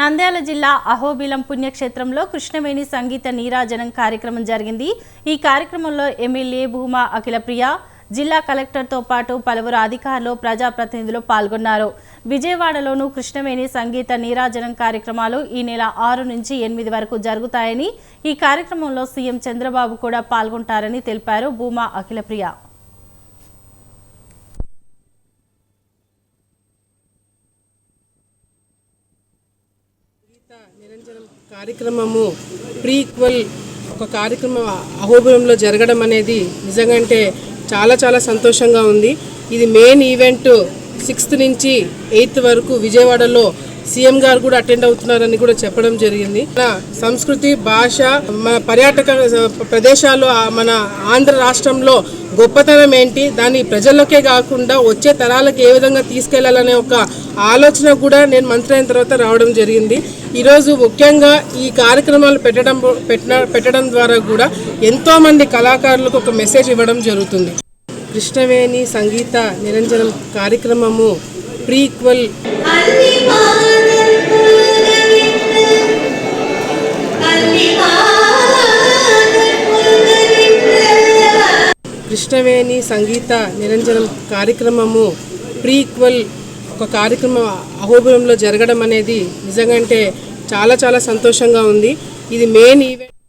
నంద్యాల జిల్లా అహోబిలం పుణ్యక్షేత్రంలో కృష్ణవేణి సంగీత నీరాజనం కార్యక్రమం జరిగింది. ఈ కార్యక్రమంలో ఎమ్మెల్యే భూమా అఖిలప్రియ జిల్లా కలెక్టర్తో పాటు పలువురు అధికారులు ప్రజాప్రతినిధులు పాల్గొన్నారు. విజయవాడలోనూ కృష్ణవేణి సంగీత నీరాజనం కార్యక్రమాలు ఈ నెల ఆరు నుంచి ఎనిమిది వరకు జరుగుతాయని ఈ కార్యక్రమంలో సీఎం చంద్రబాబు కూడా పాల్గొంటారని తెలిపారు భూమా అఖిలప్రియ. నిరంజనం కార్యక్రమము ప్రీక్వల్ ఒక కార్యక్రమం అహోబిలంలో జరగడం అనేది నిజంగా అంటే చాలా చాలా సంతోషంగా ఉంది. ఇది మెయిన్ ఈవెంట్ సిక్స్త్ నుంచి ఎయిత్ వరకు విజయవాడలో సీఎం గారు కూడా అటెండ్ అవుతున్నారని కూడా చెప్పడం జరిగింది. మన సంస్కృతి భాష మన పర్యాటక ప్రదేశాలు మన ఆంధ్ర రాష్ట్రంలో గొప్పతనం ఏంటి దాన్ని ప్రజలకే కాకుండా వచ్చే తరాలకు ఏ విధంగా తీసుకెళ్ళాలనే ఒక ఆలోచన కూడా నేను మంత్రి అయిన తర్వాత రావడం జరిగింది. ఈరోజు ముఖ్యంగా ఈ కార్యక్రమాలు పెట్టడం పెట్టిన పెట్టడం ద్వారా కూడా ఎంతోమంది కళాకారులకు ఒక మెసేజ్ ఇవ్వడం జరుగుతుంది. కృష్ణవేణి సంగీత నిరంజనం కార్యక్రమము ప్రీక్వల్. కృష్ణవేణి సంగీత నిరంజనం కార్యక్రమము ప్రీక్వల్ ఒక కార్యక్రమం అహోబురంలో జరగడం అనేది నిజంగా అంటే చాలా చాలా సంతోషంగా ఉంది. ఇది మెయిన్ ఈవెంట్